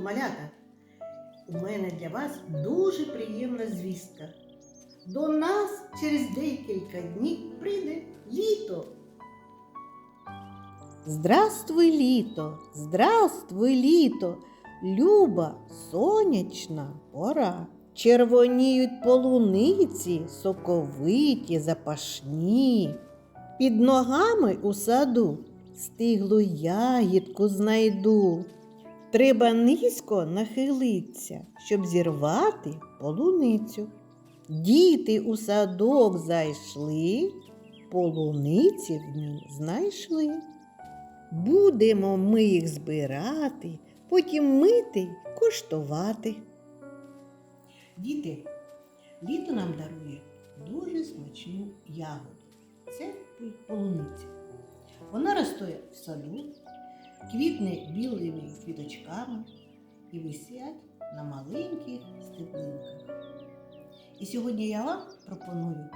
малята! У мене для вас дуже приємна звістка. До нас через декілька днів прийде літо. Здравствуй, літо, здравствуй, літо, люба сонячна пора. Червоніють полуниці, соковиті, запашні. Під ногами у саду стиглу ягідку знайду. Треба низько нахилитися, щоб зірвати полуницю. Діти у садок зайшли, полуниці в ній знайшли. Будемо ми їх збирати, потім мити, коштувати. Діти, літо нам дарує дуже смачну ягоду. Це полуниця. Вона росте в саду, квітне білими квіточками і висять на маленьких стеблинках. І сьогодні я вам пропоную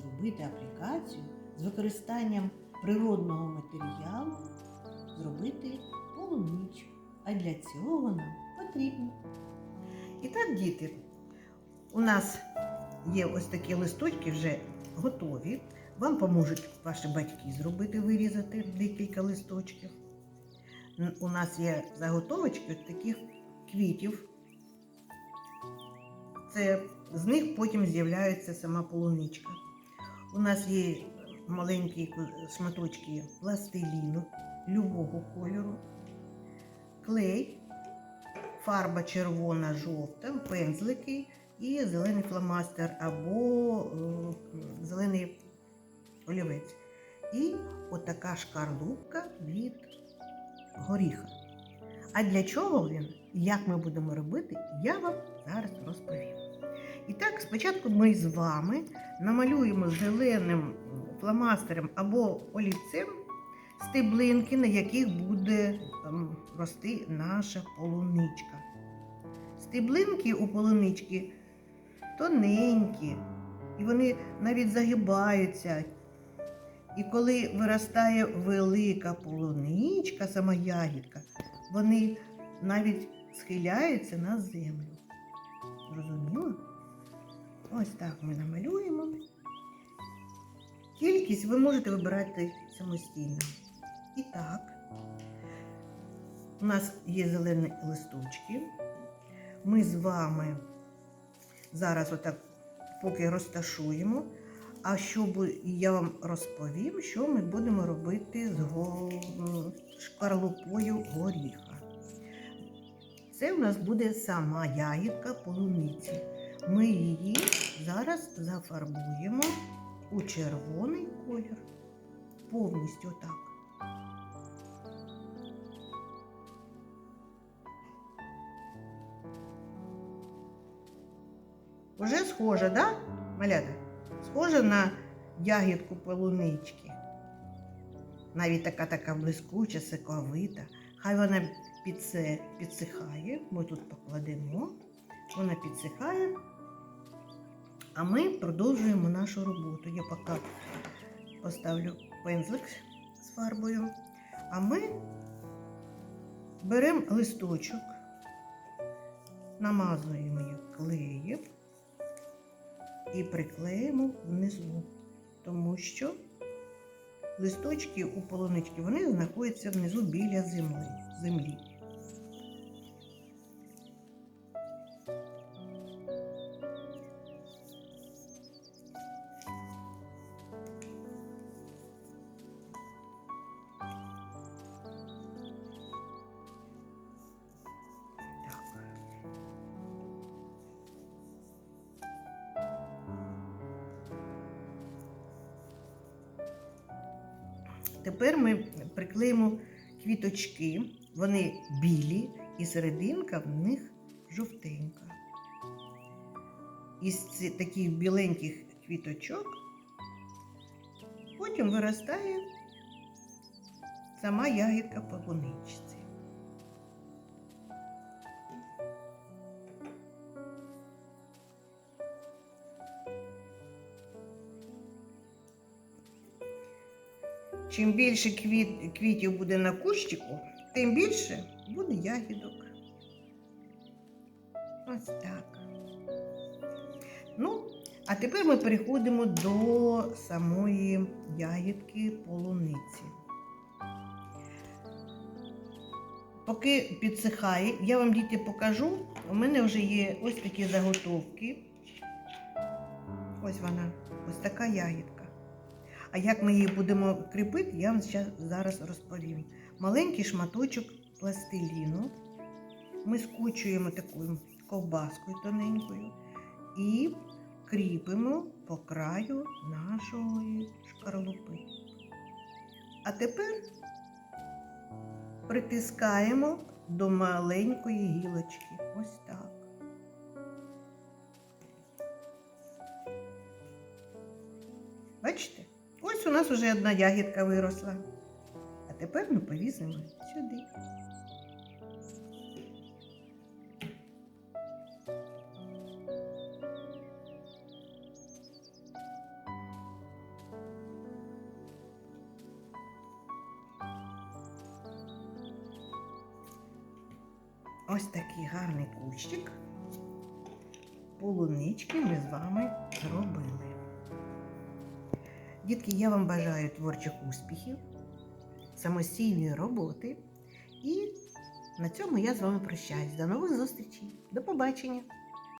зробити аплікацію з використанням природного матеріалу, зробити полуничку. А для цього нам потрібно. І так, діти, у нас є ось такі листочки вже готові. Вам поможуть ваші батьки зробити, вирізати декілька листочків. У нас є заготовочки от таких квітів. Це з них потім з'являється сама полуничка. У нас є маленькі шматочки пластиліну любого кольору, клей, фарба червона, жовта, пензлики і зелений фломастер або е, зелений олівець. І отака шкарлупка від горіха. А для чого він і як ми будемо робити, я вам зараз розповім. І так, спочатку ми з вами намалюємо зеленим фломастером або олівцем стеблинки, на яких буде ем, рости наша полуничка. Стеблинки у полунички тоненькі, і вони навіть загибаються. І коли виростає велика полуничка, сама ягідка, вони навіть схиляються на землю. Зрозуміло? Ось так ми намалюємо. Кількість ви можете вибирати самостійно. І так, у нас є зелені листочки. Ми з вами зараз отак поки розташуємо. А щоб я вам розповім, що ми будемо робити з го- шкарлупою горіха. Це у нас буде сама ягідка полуниці. Ми її зараз зафарбуємо у червоний колір. Повністю так. Уже схоже, да, малята? Схоже на ягідку полунички. Навіть така така блискуча, соковита. Хай вона підсихає. Ми тут покладемо. Вона підсихає. А ми продовжуємо нашу роботу. Я поки поставлю пензлик з фарбою. А ми беремо листочок, намазуємо їх клеєм і приклеїмо внизу, тому що листочки у полунички вони знаходяться внизу біля землі. Тепер ми приклеїмо квіточки. Вони білі, і серединка в них жовтенька. Із таких біленьких квіточок потім виростає сама ягідка полуничці. Чим більше квіт, квітів буде на кущику, тим більше буде ягідок. Ось так. Ну, а тепер ми переходимо до самої ягідки полуниці. Поки підсихає, я вам діти покажу. У мене вже є ось такі заготовки. Ось вона, ось така ягідка. А як ми її будемо кріпити, я вам зараз розповім. Маленький шматочок пластиліну. Ми скочуємо такою ковбаскою тоненькою і кріпимо по краю нашої шкарлупи. А тепер притискаємо до маленької гілочки. Ось так. Бачите? Ось у нас вже одна ягідка виросла. А тепер ми повісимо сюди. Ось такий гарний кущик. Полунички ми з вами зробили. Дітки, я вам бажаю творчих успіхів, самостійної роботи. І на цьому я з вами прощаюсь. До нових зустрічей. До побачення!